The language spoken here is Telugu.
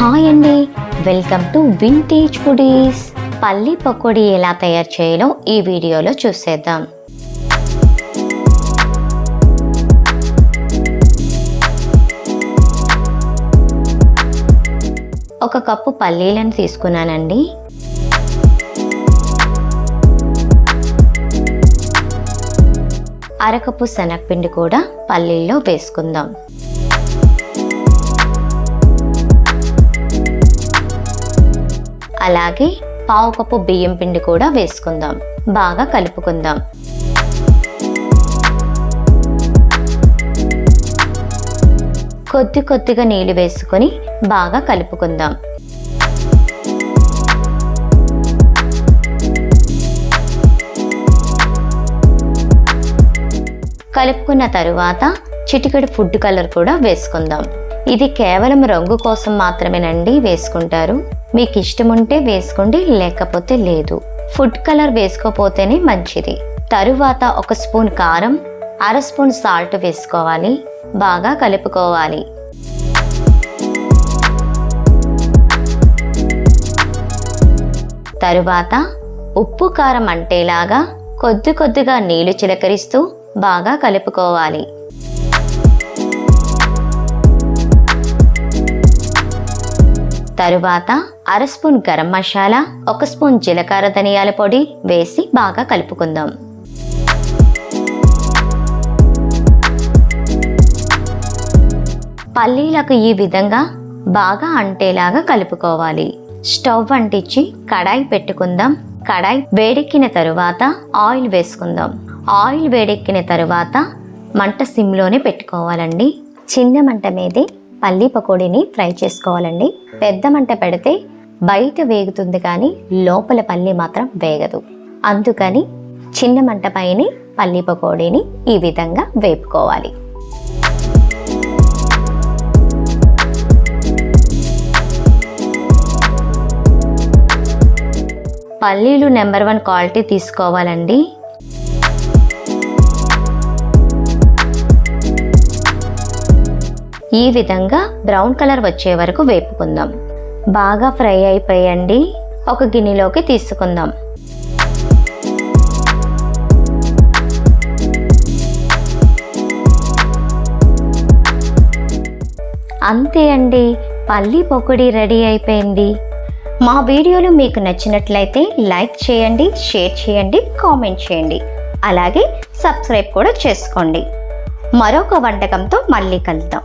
హాయ్ అండి వెల్కమ్ టు వింటేజ్ ఫుడీస్ పల్లి పకోడీ ఎలా తయారు చేయాలో ఈ వీడియోలో చూసేద్దాం. ఒక కప్పు పల్లీలను తీసుకున్నానండి. అరకప్పు శనగపిండి కూడా పల్లీల్లో వేసుకుందాం. అలాగే పావు కప్పు బియ్యం పిండి కూడా వేసుకుందాం. బాగా కలుపుకుందాం. కొద్ది కొద్దిగా నీళ్ళు వేసుకొని బాగా కలుపుకుందాం. కలుపుకున్న తరువాత చిటికెడు ఫుడ్ కలర్ కూడా వేసుకుందాం. ఇది కేవలం రంగు కోసం మాత్రమేనండి వేసుకుంటారు. మీకు ఇష్టం ఉంటే వేసుకోండి లేకపోతే లేదు. ఫుడ్ కలర్ వేసుకోపోతేనే మంచిది. తరువాత ఒక స్పూన్ కారం అర స్పూన్ సాల్ట్ వేసుకోవాలి. బాగా కలుపుకోవాలి. తరువాత ఉప్పు కారం అంటేలాగా కొద్ది కొద్దిగా నీళ్ళు చిలకరిస్తూ బాగా కలుపుకోవాలి. తరువాత అర స్పూన్ గరం మసాలా ఒక స్పూన్ జీలకర్ర ధనియాల పొడి వేసి బాగా కలుపుకుందాం. పల్లీలకు ఈ విధంగా బాగా అంటేలాగా కలుపుకోవాలి. స్టవ్ అంటించి కడాయి పెట్టుకుందాం. కడాయి వేడెక్కిన తరువాత ఆయిల్ వేసుకుందాం. ఆయిల్ వేడెక్కిన తరువాత మంట సిమ్లోనే పెట్టుకోవాలండి. చిన్న మంట మీదే పల్లీ పకోడీని ఫ్రై చేసుకోవాలండి. పెద్ద మంట పెడితే బయట వేగుతుంది కానీ లోపల పల్లి మాత్రం వేగదు. అందుకని చిన్న మంట పైన పల్లీ పకోడీని ఈ విధంగా వేపుకోవాలి. పల్లీలు నెంబర్ వన్ క్వాలిటీ తీసుకోవాలండి. ఈ విధంగా బ్రౌన్ కలర్ వచ్చే వరకు వేపుకుందాం. బాగా ఫ్రై అయిపోయండి. ఒక గిన్నెలోకి తీసుకుందాం. అంతే అండి. పల్లీ పొకుడి రెడీ అయిపోయింది. మా వీడియోలు మీకు నచ్చినట్లయితే లైక్ చేయండి షేర్ చేయండి కామెంట్ చేయండి. అలాగే సబ్స్క్రైబ్ కూడా చేసుకోండి. మరొక వంటకంతో మళ్ళీ కలుద్దాం.